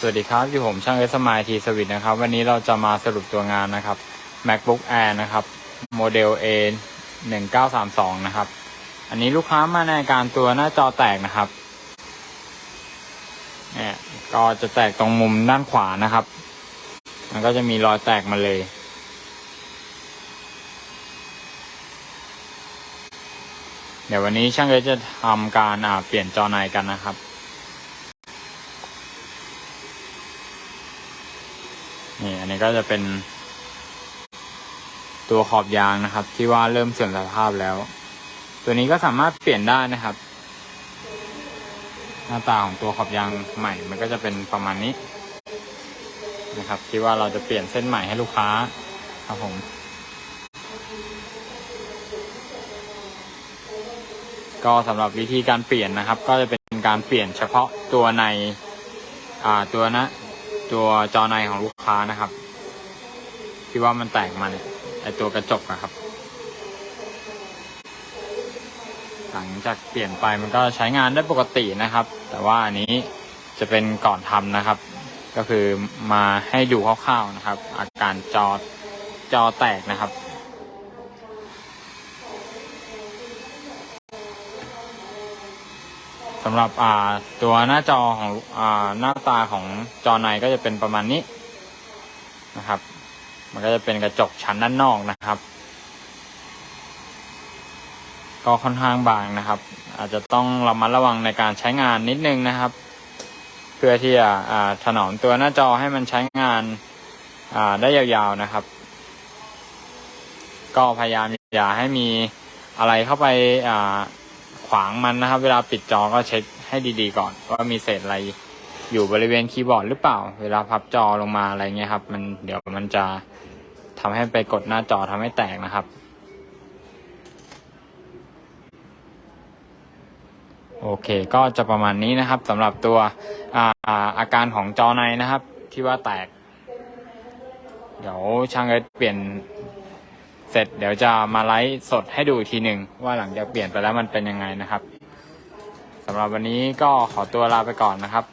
สวัสดีครับอยู่ผมช่างเอสมายทีสวิตนะครับ วันนี้เราจะมาสรุปตัวงานนะครับ MacBook Air นะครับ โมเดล A 1932นะครับ อันนี้ลูกค้ามาในการตัวหน้าจอแตกนะครับเนี่ยก็จะแตกตรงมุมด้านขวานะครับ มันก็จะมีรอยแตกมาเลย เดี๋ยววันนี้ช่างเอสจะทำการเปลี่ยนจอในกันนะครับ นี่อันนี้ก็จะเป็นตัวขอบยางนะครับ ที่ว่าเริ่มเสื่อมสภาพแล้ว ตัวนี้ก็สามารถเปลี่ยนได้นะครับ หน้าตาของตัวขอบยางใหม่ มันก็จะเป็นประมาณนี้ นะครับ ที่ว่าเราจะเปลี่ยนเส้นใหม่ให้ลูกค้าครับผมก็สำหรับวิธีการเปลี่ยนนะครับ ก็จะเป็นการเปลี่ยนเฉพาะตัวใน อ่าตัวนะ ตัวจอในของลูก ค้านะครับ ที่ว่ามันแตกมาเนี่ยไอตัวกระจกนะครับ หลังจากเปลี่ยนไปมันก็ใช้งานได้ปกตินะครับ แต่ว่าอันนี้จะเป็นก่อนทำนะครับ ก็คือมาให้ดูคร่าวๆนะครับ อาการจอจอแตกนะครับสำหรับอ่าตัวหน้าจอของอ่าหน้าตาของจอในก็จะเป็นประมาณนี้ นะครับ มันก็จะเป็นกระจกชั้นด้านนอกนะครับ ก็ค่อนข้างบางนะครับ อาจจะต้องระมัดระวังในการใช้งานนิดนึงนะครับ เพื่อที่จะถนอมตัวหน้าจอให้มันใช้งานได้ยาวๆนะครับ ก็พยายามอย่าให้มีอะไรเข้าไปขวางมันนะครับ เวลาปิดจอก็เช็คให้ดีๆก่อนว่ามีเศษอะไร อยู่บริเวณคีย์บอร์ดหรือเปล่า เวลาพับจอลงมาอะไรเงี้ยครับ มันเดี๋ยวมันจะทำให้ไปกดหน้าจอทำให้แตกนะครับ โอเคก็จะประมาณนี้นะครับสำหรับตัวอาอาอาการของจอในนะครับ ที่ว่าแตก เดี๋ยวช่างเอิร์ธเปลี่ยนเสร็จเดี๋ยวจะมาไลฟ์สดให้ดูอีกทีหนึ่งว่าหลังจากเปลี่ยนไปแล้วมันเป็นยังไงนะครับสำหรับวันนี้ก็ขอตัวลาไปก่อนนะครับ